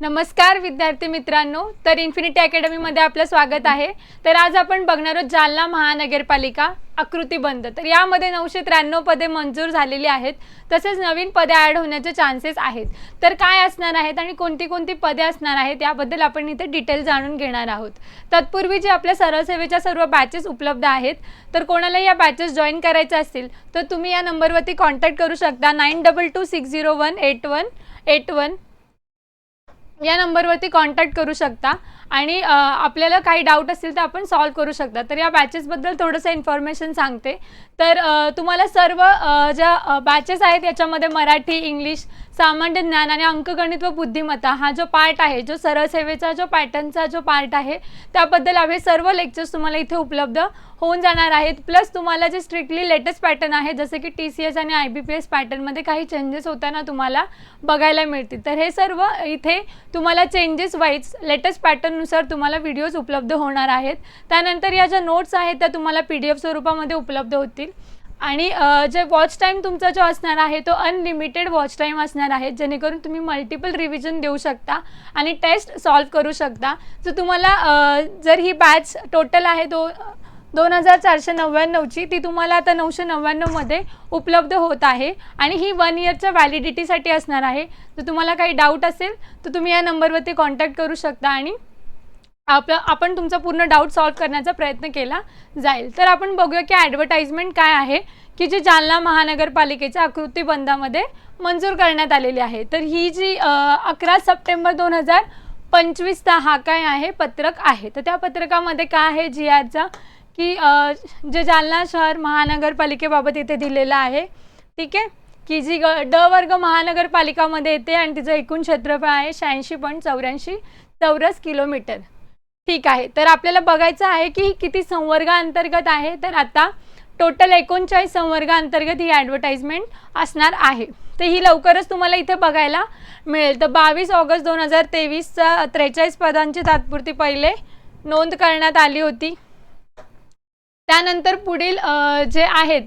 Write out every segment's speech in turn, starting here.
नमस्कार विद्यार्थी मित्रांनो. तर इन्फिनिटी अकॅडमीमध्ये आपलं स्वागत आहे. तर आज आपण बघणार आहोत जालना महानगरपालिका आकृती बंद. तर यामध्ये नऊशे त्र्याण्णव पदे मंजूर झालेली आहेत. तसेच नवीन पदे ॲड होण्याचे चान्सेस आहेत. तर काय असणार आहेत आणि कोणती कोणती पदे असणार आहेत याबद्दल आपण इथे डिटेल जाणून घेणार आहोत. तत्पूर्वी जे आपल्या सरळसेवेच्या सर्व बॅचेस उपलब्ध आहेत तर कोणाला या बॅचेस जॉईन करायचे असतील तर तुम्ही या नंबरवरती कॉन्टॅक्ट करू शकता. Nine double two six zero one eight one eight one या नंबरवरती कॉन्टॅक्ट करू शकता. आणि आपल्याला काही डाऊट असतील तर आपण सॉल्व करू शकता. तर या बॅचेसबद्दल थोडंसं इन्फॉर्मेशन सांगते. तर तुम्हाला सर्व ज्या बॅचेस आहेत याच्यामध्ये मराठी इंग्लिश सामान्य ज्ञान आणि अंकगणित व बुद्धिमत्ता हा जो पार्ट आहे जो सरळ सेवेचा जो पॅटर्नचा जो पार्ट आहे त्याबद्दल हवे सर्व लेक्चर्स तुम्हाला इथे उपलब्ध होऊन जाणार आहेत. प्लस तुम्हाला जे स्ट्रिक्टली लेटेस्ट पॅटर्न आहे जसे की टी सी एस आणि आय बी पी एस पॅटर्नमध्ये काही चेंजेस होताना तुम्हाला बघायला मिळतील. तर हे सर्व इथे तुम्हाला चेंजेस वाईज लेटेस्ट पॅटर्न पॅटर्ननुसार तुम्हाला व्हिडिओज उपलब्ध होणार आहेत. त्यानंतर या ज्या नोट्स आहेत त्या तुम्हाला पी डी एफ स्वरूपामध्ये उपलब्ध होतील. आणि जे वॉच टाईम तुमचा जो असणार आहे तो अनलिमिटेड वॉच टाईम असणार आहे जेणेकरून तुम्ही मल्टिपल रिव्हिजन देऊ शकता आणि टेस्ट सॉल्व करू शकता. जर तुम्हाला जर ही बॅच टोटल आहे दो दोन हजार चारशे नव्याण्णवची ती तुम्हाला आता नऊशे नव्याण्णवमध्ये उपलब्ध होत आहे. आणि ही वन इयरच्या व्हॅलिडिटीसाठी असणार आहे. जर तुम्हाला काही डाऊट असेल तर तुम्ही या नंबरवरती कॉन्टॅक्ट करू शकता आणि आपलं आपण तुमचा पूर्ण डाऊट सॉल्व करण्याचा प्रयत्न केला जाईल. तर आपण बघूया की ॲडव्हर्टाइजमेंट काय आहे की जी जालना महानगरपालिकेच्या आकृतीबंधामध्ये मंजूर करण्यात आलेली आहे. तर ही जी अकरा सप्टेंबर दोन हजार पंचवीसचा हा काय आहे पत्रक आहे. तर त्या पत्रकामध्ये काय आहे जी आरचा की जे जालना शहर महानगरपालिकेबाबत इथे दिलेलं आहे ठीक आहे? की जी ग ड वर्ग महानगरपालिकामध्ये येते आणि तिचं एकूण क्षेत्रफळ आहे शहाऐंशी पॉईंट चौऱ्याऐंशी चौरस किलोमीटर. ठीक आहे. तर आपल्याला बघायचं आहे की किती संवर्गाअंतर्गत आहे. तर आता टोटल एकोणचाळीस संवर्गाअंतर्गत ही ॲडव्हर्टाइजमेंट असणार आहे. तर ही लवकरच तुम्हाला इथे बघायला मिळेल. तर बावीस ऑगस्ट दोन हजार तेवीसचा त्रेचाळीस पदांची तात्पुरती पहिले नोंद करण्यात आली होती. त्यानंतर पुढील जे आहेत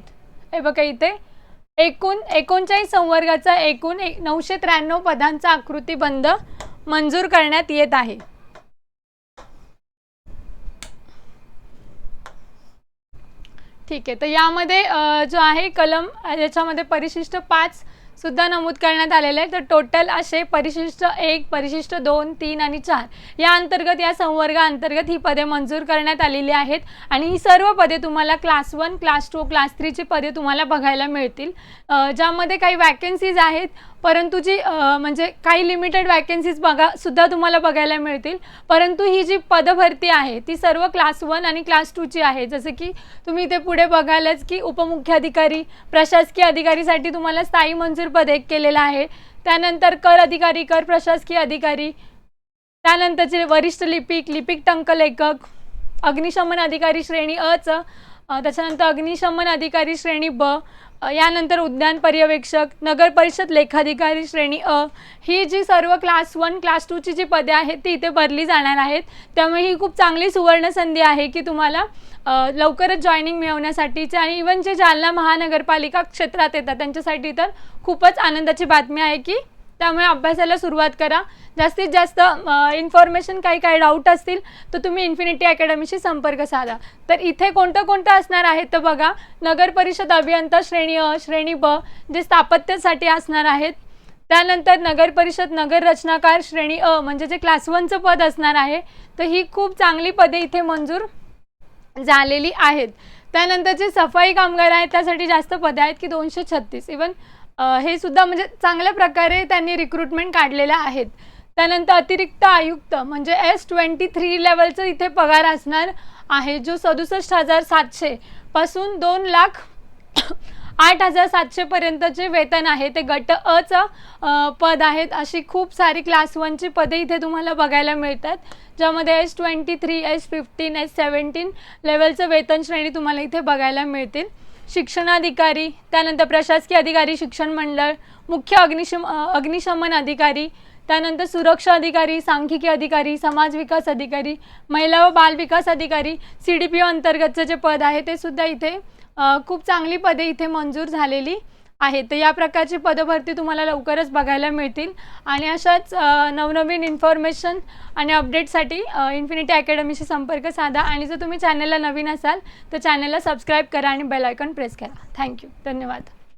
हे बघा इथे. एकूण एकोणचाळीस संवर्गाचा एकूण एक नऊशे त्र्याण्णव पदांचा आकृतीबंध मंजूर करण्यात येत आहे. ठीक आहे. तर यामध्ये जो आहे कलम याच्यामध्ये परिशिष्ट पाच सुद्धा नमूद करण्यात आलेले आहे तर टोटल असे परिशिष्ट एक परिशिष्ट दोन तीन आणि चार या अंतर्गत या संवर्गाअंतर्गत ही पदे मंजूर करण्यात आलेली आहेत. आणि ही सर्व पदे तुम्हाला class one class two class थ्रीची पदे तुम्हाला बघायला मिळतील. ज्यामध्ये काही वॅकन्सीज आहेत परंतु जी म्हणजे काही लिमिटेड वॅकन्सीज बघा सुद्धा तुम्हाला बघायला मिळतील. परंतु ही जी पदभरती आहे ती सर्व क्लास वन आणि क्लास टूची आहे. जसं की तुम्ही इथे पुढे बघायलाच की उपमुख्याधिकारी प्रशासकीय अधिकारीसाठी तुम्हाला स्थायी मंजूर पद एक केलेलं आहे. त्यानंतर कर अधिकारी कर प्रशासकीय अधिकारी त्यानंतरचे वरिष्ठ लिपिक लिपिक टंकलेखक अग्निशमन अधिकारी श्रेणी अ च त्याच्यानंतर अग्निशमन अधिकारी श्रेणी ब यानंतर उद्यान पर्यवेक्षक नगर परिषद लेखाधिकारी श्रेणी अ ही जी सर्व क्लास वन क्लास टूची जी पदे आहेत ती इथे भरली जाणार आहेत. त्यामुळे ही खूप चांगली सुवर्णसंधी आहे की तुम्हाला लवकरच जॉईनिंग मिळवण्यासाठीचे आणि इवन जे जालना महानगरपालिका क्षेत्रात येतात त्यांच्यासाठी तर खूपच आनंदाची बातमी आहे की त्यामुळे अभ्यासाला सुरुवात करा. जास्तीत जास्त इन्फॉर्मेशन काही काही डाऊट असतील तर तुम्ही इन्फिनिटी अकॅडमीशी संपर्क साधा. तर इथे कोणतं कोणतं असणार आहे तर बघा. नगर परिषद अभियंता श्रेणी अ श्रेणी ब जे स्थापत्यासाठी असणार आहेत. त्यानंतर नगर परिषद नगर रचनाकार श्रेणी अ म्हणजे जे क्लास वनचं पद असणार आहे तर ही खूप चांगली पदे इथे मंजूर झालेली आहेत. त्यानंतर जे सफाई कामगार आहेत त्यासाठी जास्त पदे आहेत की दोनशे छत्तीस. इवन हे सुद्धा म्हणजे चांगल्या प्रकारे त्यांनी रिक्रुटमेंट काढलेल्या आहेत. त्यानंतर अतिरिक्त आयुक्त म्हणजे एस ट्वेंटी थ्री लेवलचं इथे पगार असणार आहे जो सदुसष्ट हजार सातशे पासून दोन लाख आठ हजार सातशेपर्यंतचे वेतन आहे. ते गट अचं पद आहेत अशी खूप सारी क्लास वनची पदे इथे तुम्हाला बघायला मिळतात ज्यामध्ये S twenty three S fifteen S seventeen लेवलचं वेतन श्रेणी तुम्हाला इथे बघायला मिळतील. शिक्षणाधिकारी त्यानंतर प्रशासकीय अधिकारी शिक्षण मंडळ मुख्य अग्निशम अग्निशमन अधिकारी त्यानंतर सुरक्षा अधिकारी सांख्यिकी अधिकारी समाज विकास अधिकारी महिला व बाल विकास अधिकारी सी डी पी ओ अंतर्गतचं जे पद आहे ते सुद्धा इथे खूप चांगली पदे इथे मंजूर झालेली. आहे. तर या प्रकारची पदभरती तुम्हाला लवकरच बघायला मिळतील. आणि अशाच नवनवीन इन्फॉर्मेशन आणि अपडेटसाठी इन्फिनिटी अकॅडमीशी संपर्क साधा. आणि जर तुम्ही चॅनलला नवीन असाल तर चॅनलला सबस्क्राईब करा आणि बेल आयकॉन प्रेस करा. थँक्यू धन्यवाद.